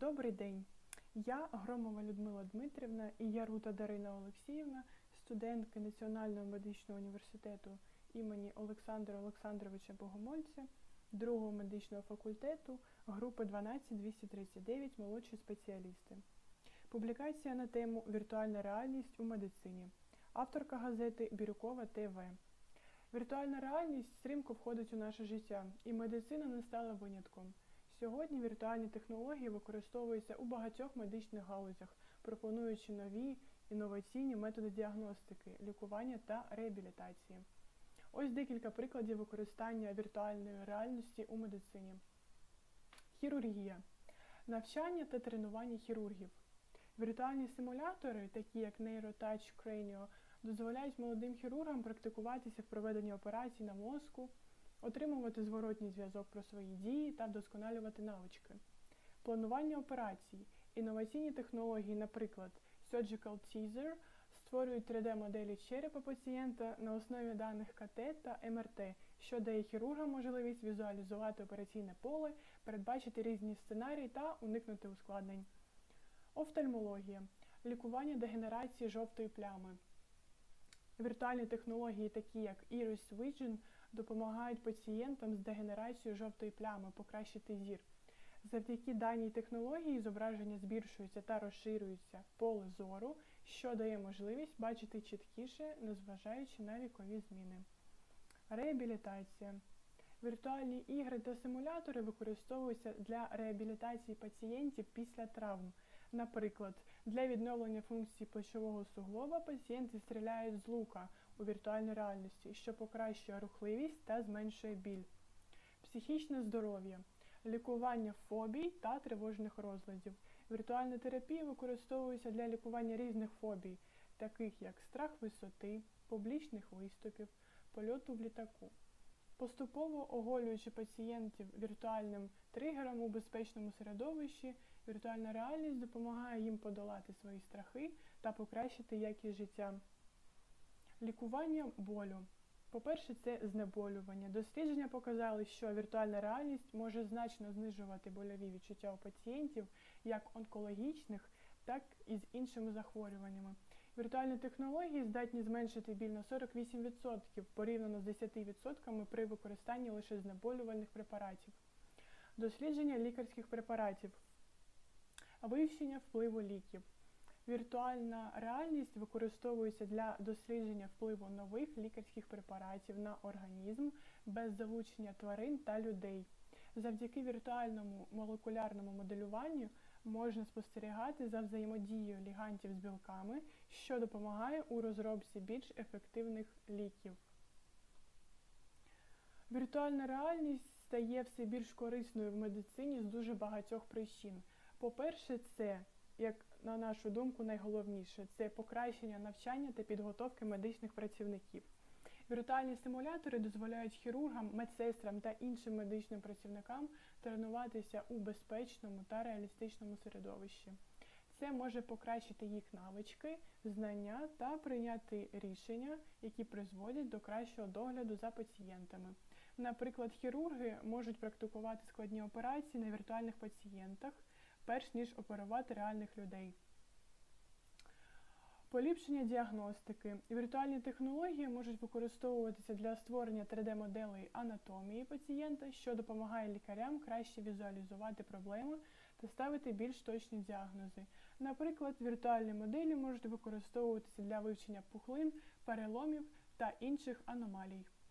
Добрий день. Я Громова Людмила Дмитрівна і я Рута Дарина Олексіївна, студентки Національного медичного університету імені Олександра Олександровича Богомольця, другого медичного факультету групи 12239 молодші спеціалісти. Публікація на тему Віртуальна реальність у медицині. Авторка газети Бірюкова ТВ. Віртуальна реальність стрімко входить у наше життя, і медицина не стала винятком. Сьогодні віртуальні технології використовуються у багатьох медичних галузях, пропонуючи нові інноваційні методи діагностики, лікування та реабілітації. Ось декілька прикладів використання віртуальної реальності у медицині. Хірургія. Навчання та тренування хірургів. Віртуальні симулятори, такі як NeuroTouch Cranio, дозволяють молодим хірургам практикуватися в проведенні операцій на мозку, отримувати зворотній зв'язок про свої дії та вдосконалювати навички. Планування операцій. Інноваційні технології, наприклад, Surgical Teaser, створюють 3D-моделі черепа пацієнта на основі даних КТ та МРТ, що дає хірургам можливість візуалізувати операційне поле, передбачити різні сценарії та уникнути ускладнень. Офтальмологія лікування дегенерації жовтої плями. Віртуальні технології, такі як Iris Vision, допомагають пацієнтам з дегенерацією жовтої плями покращити зір. Завдяки даній технології зображення збільшується та розширюється поле зору, що дає можливість бачити чіткіше, незважаючи на вікові зміни. Реабілітація. Віртуальні ігри та симулятори використовуються для реабілітації пацієнтів після травм. Наприклад, для відновлення функцій плечового суглоба пацієнти стріляють з лука у віртуальній реальності, що покращує рухливість та зменшує біль. Психічне здоров'я, лікування фобій та тривожних розладів. Віртуальна терапія використовується для лікування різних фобій, таких як страх висоти, публічних виступів, польоту в літаку. Поступово оголюючи пацієнтів віртуальним тригером у безпечному середовищі, віртуальна реальність допомагає їм подолати свої страхи та покращити якість життя. Лікування болю. По-перше, це знеболювання. Дослідження показали, що віртуальна реальність може значно знижувати больові відчуття у пацієнтів як онкологічних, так і з іншими захворюваннями. Віртуальні технології здатні зменшити біль на 48% порівняно з 10% при використанні лише знеболювальних препаратів. Дослідження лікарських препаратів. Вивчення впливу ліків. Віртуальна реальність використовується для дослідження впливу нових лікарських препаратів на організм без залучення тварин та людей. Завдяки віртуальному молекулярному моделюванню можна спостерігати за взаємодією лігантів з білками, що допомагає у розробці більш ефективних ліків. Віртуальна реальність стає все більш корисною в медицині з дуже багатьох причин. По-перше, це, як на нашу думку, найголовніше це покращення навчання та підготовки медичних працівників. Віртуальні симулятори дозволяють хірургам, медсестрам та іншим медичним працівникам тренуватися у безпечному та реалістичному середовищі. Це може покращити їх навички, знання та прийняти рішення, які призводять до кращого догляду за пацієнтами. Наприклад, хірурги можуть практикувати складні операції на віртуальних пацієнтах, перш ніж оперувати реальних людей. Поліпшення діагностики. Віртуальні технології можуть використовуватися для створення 3D-моделей анатомії пацієнта, що допомагає лікарям краще візуалізувати проблеми та ставити більш точні діагнози. Наприклад, віртуальні моделі можуть використовуватися для вивчення пухлин, переломів та інших аномалій.